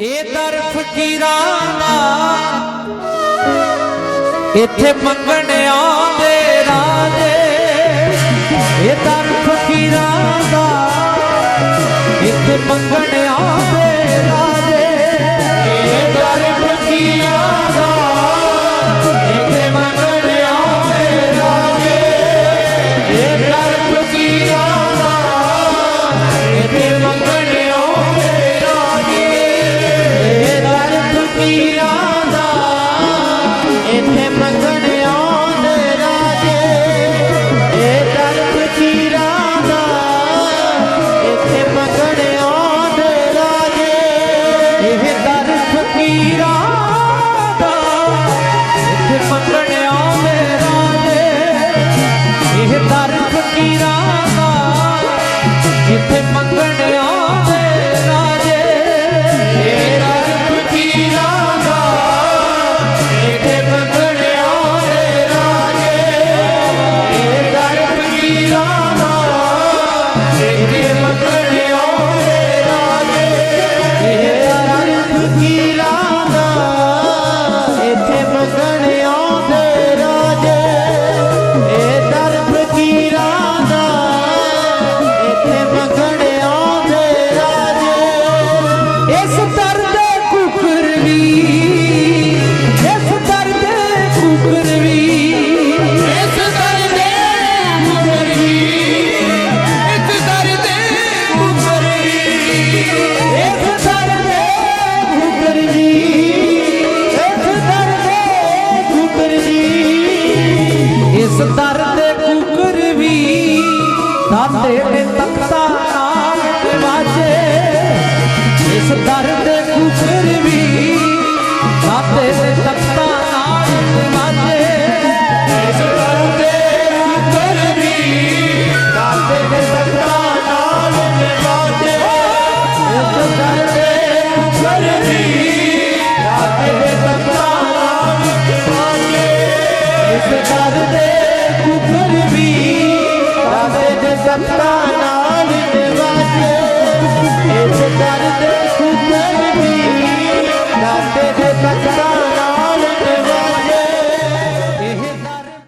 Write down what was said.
ਇਹ ਦਰ ਫਕੀਰਾਂ ਦਾ ਇੱਥੇ ਮੰਗਣ ਆਉਂਦੇ ਰਾਜੇ। ਇਹ ਦਰ ਫਕੀਰਾਂ ਦਾ ਇੱਥੇ ਇਸ ਦਰ ਦੇ ਕੁਕਰ ਵੀ ਦਾਤੇ ਦੇ ਤਖਤਾ ਨਾਲ ਨਿਵਾਜੇ ਇਸ ਦਰ ਦੇ ਕੁਕਰ ਵੀ ਦਾਤੇ ਦੇ ਤਖਤਾ ਨਾਲ ਨਿਵਾਜੇ ਇਸ ਦਰ ਦੇ ਕੁਕਰ ਵੀ ਦਾਤੇ ਦੇ ਤਖਤਾ ਨਾਲ ਨਿਵਾਜੇ ਇਸ ਦਰ ਦੇ ਕੁਕਰ ਵੀ ਦਾਤੇ ਦੇ ਤਖਤਾ ਨਾਲ ਨਿਵਾਜੇ ਇਸ ਦਰ ਦੇ kufri bhi, aaj de sabka na.